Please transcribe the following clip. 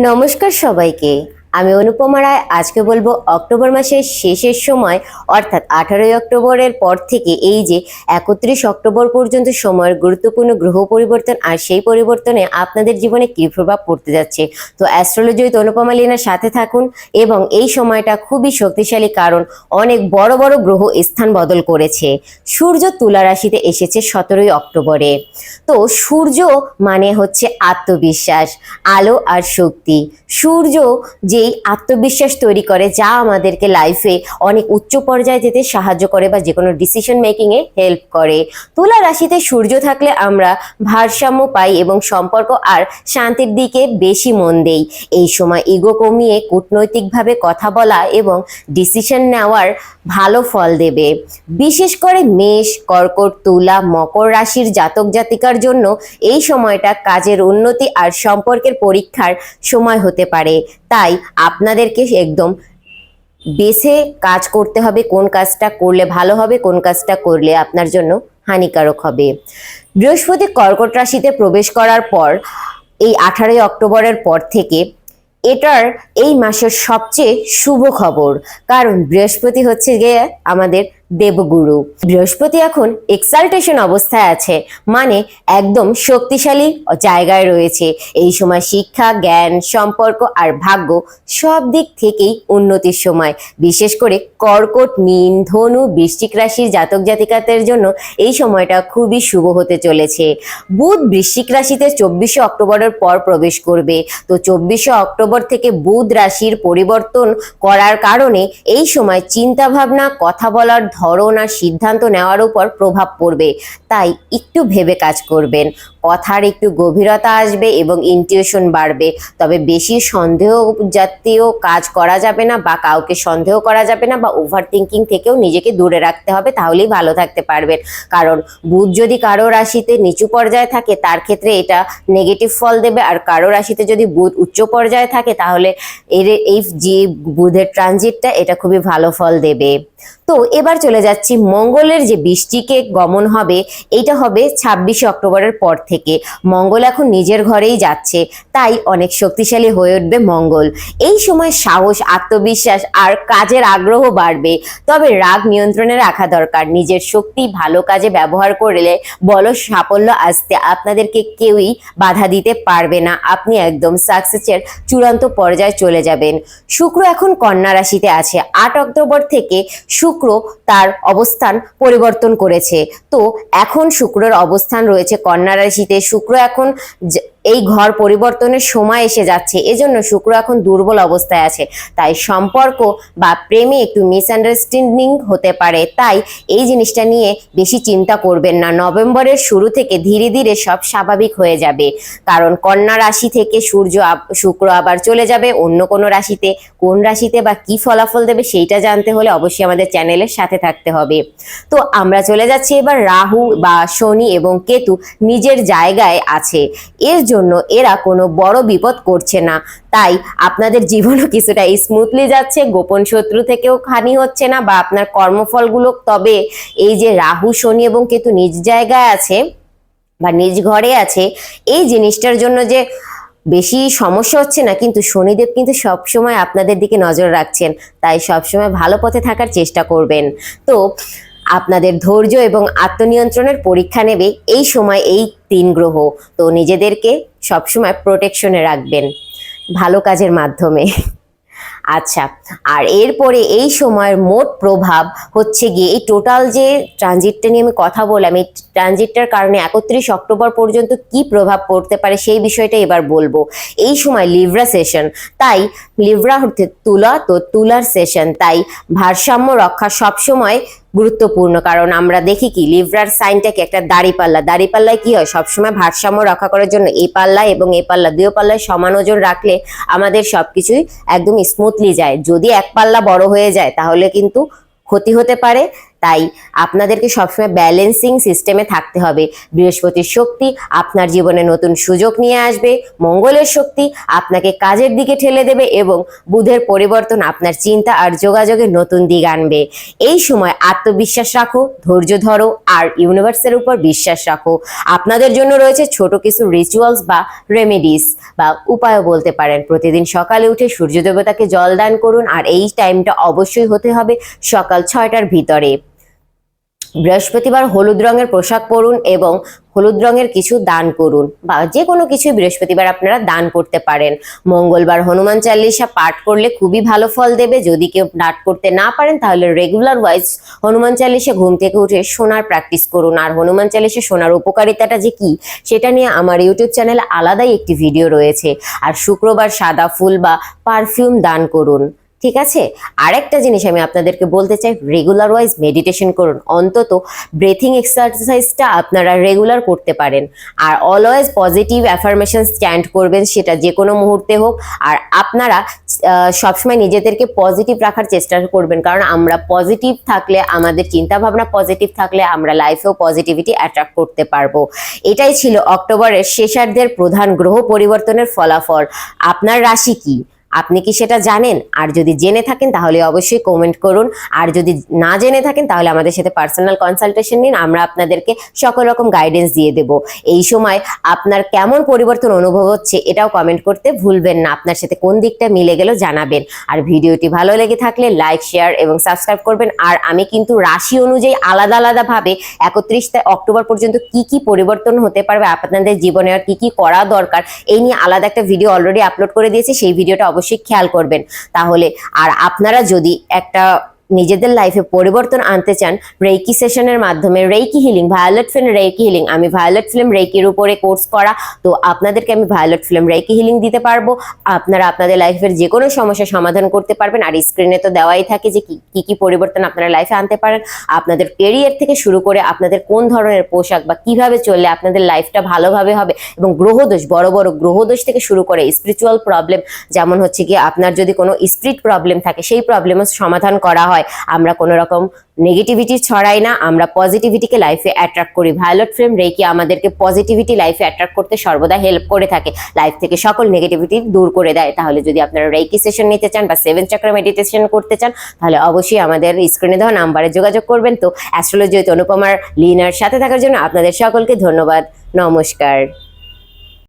নমস্কার সবাইকে। আমি অনুপমা রায়, আজকে বলব অক্টোবর মাসের শেষের সময়, অর্থাৎ আঠারোই অক্টোবরের পর থেকে এই যে একত্রিশ অক্টোবর পর্যন্ত সময়ের গুরুত্বপূর্ণ গ্রহ পরিবর্তন আর সেই পরিবর্তনে আপনাদের জীবনে কী প্রভাব পড়তে যাচ্ছে? তো অ্যাস্ট্রোলজি অনুপমা লিনার সাথে থাকুন এবং এই সময়টা খুবই শক্তিশালী কারণ অনেক বড় বড় গ্রহ স্থান বদল করেছে। সূর্য তুলা রাশিতে এসেছে সতেরোই অক্টোবরে। তো সূর্য মানে হচ্ছে আত্মবিশ্বাস, আলো আর শক্তি। সূর্য যেই আত্মবিশ্বাস তৈরি করে, যা আমাদেরকে লাইফে অনেক উচ্চ পর্যায়ে যেতে সাহায্য করে বা যে কোনো ডিসিশন মেকিংয়ে হেল্প করে। তুলা রাশিতে সূর্য থাকলে আমরা ভারসাম্য পাই এবং সম্পর্ক আর শান্তির দিকে বেশি মন দেই। এই সময় ইগো কমিয়ে কূটনৈতিকভাবে কথা বলা এবং ডিসিশন নেওয়ার ভালো ফল দেবে। বিশেষ করে মেষ, কর্কট, তুলা, মকর রাশির জাতক জাতিকার জন্য এই সময়টা কাজের উন্নতি আর সম্পর্কের পরীক্ষার সময় হতে পারে। তাই আপনাদেরকে একদম বেছে কাজ করতে হবে, কোন কাজটা করলে ভালো হবে, কোন কাজটা করলে আপনার জন্য হানিকারক হবে। বৃহস্পতি কর্কট রাশিতে প্রবেশ করার পর, এই আঠারোই অক্টোবরের পর থেকে এটার এই মাসের সবচেয়ে শুভ খবর। কারণ বৃহস্পতি হচ্ছে গিয়ে আমাদের দেবগুরু। বৃহস্পতি এখন এক্সাল্টেশন অবস্থায় আছে মানে একদম শক্তিশালী জায়গায় রয়েছে। এই সময় শিক্ষা, জ্ঞান, সম্পর্ক আর ভাগ্য সব দিক থেকেই উন্নতির সময়। বিশেষ করে কর্কট, মীন, ধনু, বৃশ্চিক রাশির জাতক জাতিকাদের জন্য এই সময়টা খুবই শুভ হতে চলেছে। বুধ বৃশ্চিক রাশিতে চব্বিশে অক্টোবরের পর প্রবেশ করবে। তো চব্বিশে অক্টোবর থেকে বুধ রাশির পরিবর্তন করার কারণে এই সময় চিন্তা ভাবনা কথা বলার ধরন আর সিদ্ধান্ত নেওয়ার উপর প্রভাব পড়বে। তাই একটু ভেবে কাজ করবেন। কথার একটু গভীরতা আসবে এবং ইনটিউশন বাড়বে। তবে বেশি সন্দেহ জাতীয় কাজ করা যাবে না বা কাউকে সন্দেহ করা যাবে না বা ওভার থিঙ্কিং থেকেও নিজেকে দূরে রাখতে হবে, তাহলেই ভালো থাকতে পারবেন। কারণ বুধ যদি কারও রাশিতে নিচু পর্যায়ে থাকে, তার ক্ষেত্রে এটা নেগেটিভ ফল দেবে। আর কারও রাশিতে যদি বুধ উচ্চ পর্যায়ে থাকে, তাহলে এর এই যে বুধের ট্রানজিটটা এটা খুবই ভালো ফল দেবে। তো এবার চলে যাচ্ছি। মঙ্গলের যে বৃষ্টিকে গমন হবে এইটা হবে ছাব্বিশে অক্টোবরের পর থেকে। মঙ্গল এখন নিজের ঘরেই যাচ্ছে, তাই অনেক শক্তিশালী হয়ে উঠবে মঙ্গল। এই সময় সাহস, আত্মবিশ্বাস আর কাজের আগ্রহ বাড়বে। তবে রাগ নিয়ন্ত্রণে রাখা দরকার। নিজের শক্তি ভালো কাজে ব্যবহার করলে বল সাফল্য আসতে আপনাদেরকে কেউই বাধা দিতে পারবে না। আপনি একদম সাকসেসের চূড়ান্ত পর্যায়ে চলে যাবেন। শুক্র এখন কন্যা রাশিতে আছে। আট অক্টোবর থেকে শুক্র তার অবস্থান পরিবর্তন করেছে। তো এখন শুক্রের অবস্থান রয়েছে কন্যা রাশিতে। শুক্র এখন এই ঘর পরিবর্তনের সময় এসে যাচ্ছে। এজন্য শুক্র এখন দুর্বল অবস্থায় আছে। তাই সম্পর্ক বা প্রেমে একটু মিসআন্ডারস্ট্যান্ডিং হতে পারে। তাই এই জিনিসটা নিয়ে বেশি চিন্তা করবেন না। নভেম্বরের শুরু থেকে ধীরে ধীরে সব স্বাভাবিক হয়ে যাবে। কারণ কন্যা রাশি থেকে সূর্য শুক্র আবার চলে যাবে। অন্য কোনো রাশিতে কোন রাশিতে বা কি ফলাফল দেবে সেইটা জানতে হলে অবশ্যই আমাদের চ্যানেলের সাথে থাকতে হবে। তো আমরা চলে যাচ্ছি এবার রাহু বা শনি এবং কেতু নিজের জায়গায় আছে। এর জন্য এরা কোনো বড় বিপদ করছে না। তাই আপনাদের জীবনও কিছুটা স্মুথলি যাচ্ছে, গোপন শত্রু থেকেও হানি হচ্ছে না বা আপনার কর্মফলগুলো। তবে এই যে রাহু, শনি এবং কেতু নিজ জায়গায় আছে বা নিজ ঘরে আছে, এই জিনিসটার জন্য যে বেশি সমস্যা হচ্ছে না, কিন্তু শনিদেব কিন্তু সবসময় আপনাদের দিকে নজর রাখছেন, তাই সবসময় ভালো পথে থাকার চেষ্টা করবেন। তো আপনাদের ধৈর্য এবং আত্মনিয়ন্ত্রণের পরীক্ষা নেবে এই সময় এই তিন গ্রহ, তো নিজেদেরকে সবসময় প্রোটেকশনে রাখবেন, ভালো কাজের মাধ্যমে। আচ্ছা আর এরপরে এই সময়ের মোট প্রভাব হচ্ছে গিয়ে এই টোটাল যে ট্রানজিটটা নিয়ে আমি কথা বললাম, এই ট্রানজিটটার কারণে একত্রিশ অক্টোবর পর্যন্ত কি প্রভাব পড়তে পারে সেই বিষয়টা এবার বলব। এই সময় লিভরা সেশন তাই লিভরা হচ্ছে তুলা, তো তুলার সেশন তাই ভারসাম্য রক্ষা সবসময় গুরুত্বপূর্ণ, কারণ আমরা দেখি কি, লিভরার সাইনটাকে একটা দাড়ি পাল্লা, দাড়ি পাল্লায় কি হয়? সবসময় ভারসাম্য রক্ষা করার জন্য এই পাল্লা এবং এই পাল্লা দুই পাল্লায় সমান ওজন রাখলে আমাদের সবকিছুই একদম স্মুথলি যায়। যদি এক পাল্লা বড় হয়ে যায়, তাহলে কিন্তু ক্ষতি হতে পারে। তাই আপনাদেরকে সবসময় ব্যালেন্সিং সিস্টেমে থাকতে হবে। বৃহস্পতির শক্তি আপনার জীবনে নতুন সুযোগ নিয়ে আসবে, মঙ্গলের শক্তি আপনাকে কাজের দিকে ঠেলে দেবে এবং বুধের পরিবর্তন আপনার চিন্তা আর যোগাযোগে নতুন দিক আনবে। এই সময় আত্মবিশ্বাস রাখো, ধৈর্য ধরো আর ইউনিভার্সের উপর বিশ্বাস রাখো। আপনাদের জন্য রয়েছে ছোট কিছু রিচুয়ালস বা রেমেডিস বা উপায়ও বলতে পারেন। প্রতিদিন সকালে উঠে সূর্য দেবতাকে জল দান করুন আর এই টাইমটা অবশ্যই হতে হবে সকাল ছয়টার ভিতরে। বৃহস্পতিবার হলুদ রঙের পোশাক পরুন এবং হলুদ রঙের কিছু দান করুন বা যে কোনো কিছুই বৃহস্পতিবার আপনারা দান করতে পারেন। মঙ্গলবার হনুমান চাল্লিশা পাঠ করলে খুবই ভালো ফল দেবে। যদি কেউ পাঠ করতে না পারেন, তাহলে রেগুলার ওয়াইজ হনুমান চাল্লিশা ঘুম থেকে উঠে সোনার প্র্যাকটিস করুন। আর হনুমান চাল্লিশা সোনার উপকারিতাটা যে কি, সেটা নিয়ে আমার ইউটিউব চ্যানেলে আলাদাই একটি ভিডিও রয়েছে। আর শুক্রবার সাদা ফুল বা পারফিউম দান করুন। ঠিক আছে? আরেকটা জিনিস আমি আপনাদেরকে বলতে চাই রেগুলার ওয়াইজ মেডিটেশন করুন। অন্তত ব্রেথিং এক্সারসাইজটা আপনারা রেগুলার করতে পারেন। আর অলওয়েজ পজিটিভ অ্যাফার্মেশন স্ট্যান্ড করবেন সেটা যে কোনো মুহূর্তে হোক। আর আপনারা সবসময় নিজেদেরকে পজিটিভ রাখার চেষ্টা করবেন। কারণ আমরা পজিটিভ থাকলে, আমাদের চিন্তা ভাবনা পজিটিভ থাকলে আমরা লাইফেও পজিটিভিটি অ্যাট্রাক্ট করতে পারব। এটাই ছিল অক্টোবরের শেষার্ধের প্রধান গ্রহ পরিবর্তনের ফলাফল। আপনার রাশি কি? আপনি কি সেটা জানেন? আর যদি জেনে থাকেন, তাহলে অবশ্যই কমেন্ট করুন। আর যদি না জেনে থাকেন, তাহলে আমাদের সাথে পার্সোনাল কনসালটেশন নিন। আমরা আপনাদেরকে সকল রকম গাইডেন্স দিয়ে দেব। এই সময় আপনার কেমন পরিবর্তন অনুভব হচ্ছে, এটাও কমেন্ট করতে ভুলবেন না। আপনার সাথে কোন দিকটা মিলে গেল জানাবেন। আর ভিডিওটি ভালো লেগে থাকলে লাইক শেয়ার এবং সাবস্ক্রাইব করবেন। আর আমি কিন্তু রাশি অনুযায়ী আলাদা আলাদা ভাবে একত্রিশ অক্টোবর পর্যন্ত কি কি পরিবর্তন হতে পারবে, আপনাদের জীবনে আর কি কি করা দরকার, এই নিয়ে আলাদা একটা ভিডিও অলরেডি আপলোড করে দিয়েছি। সেই ভিডিওটা অবশ্যই খেয়াল করবেন। তাহলে আর আপনারা যদি একটা নিজেদের লাইফে পরিবর্তন আনতে চান রেইকি সেশনের মাধ্যমে reiki healing violet flame reiki healing আমি ভায়োলেট ফিল্ম রেইকির উপরে কোর্স করা, তো আপনাদেরকে আমি ভায়োলেট ফিল্ম রেইকি হিলিং দিতে পারব। আপনারা আপনাদের লাইফের যে কোনো সমস্যার সমাধান করতে পারবেন, আর স্ক্রিনে তো দেওয়াই থাকে যে কি কি পরিবর্তন আপনারা লাইফে আনতে পারেন। আপনাদের কেরিয়ার থেকে শুরু করে আপনাদের কোন ধরনের পোশাক বা কীভাবে চললে আপনাদের লাইফটা ভালোভাবে হবে এবং গ্রহদোষ, বড় বড় গ্রহদোষ থেকে শুরু করে স্পিরিচুয়াল প্রবলেম যেমন হচ্ছে কি আপনার যদি কোনো স্পিরিট প্রবলেম থাকে, সেই প্রবলেমও সমাধান করা হয়। আমরা কোনো রকম নেগেটিভিটি ছড়াই না, আমরা পজিটিভিটিকে লাইফে অ্যাট্রাক্ট করি। ভায়োলেট ফ্রেম রেকি আমাদেরকে পজিটিভিটি লাইফে অ্যাট্রাক্ট করতে সর্বদা হেল্প করে থাকে। লাইফ থেকে সকল নেগেটিভিটি দূর করে দেয়। তাহলে যদি আপনারা রেকি সেশন নিতে চান বা সেভেন চক্র মেডিটেশন করতে চান, তাহলে অবশ্যই আমাদের স্ক্রিনে দেওয়া নাম্বারে যোগাযোগ করবেন। তো অ্যাস্ট্রোলজি অনুপমার লিনার সাথে থাকার জন্য আপনাদের সকলকে ধন্যবাদ। নমস্কার।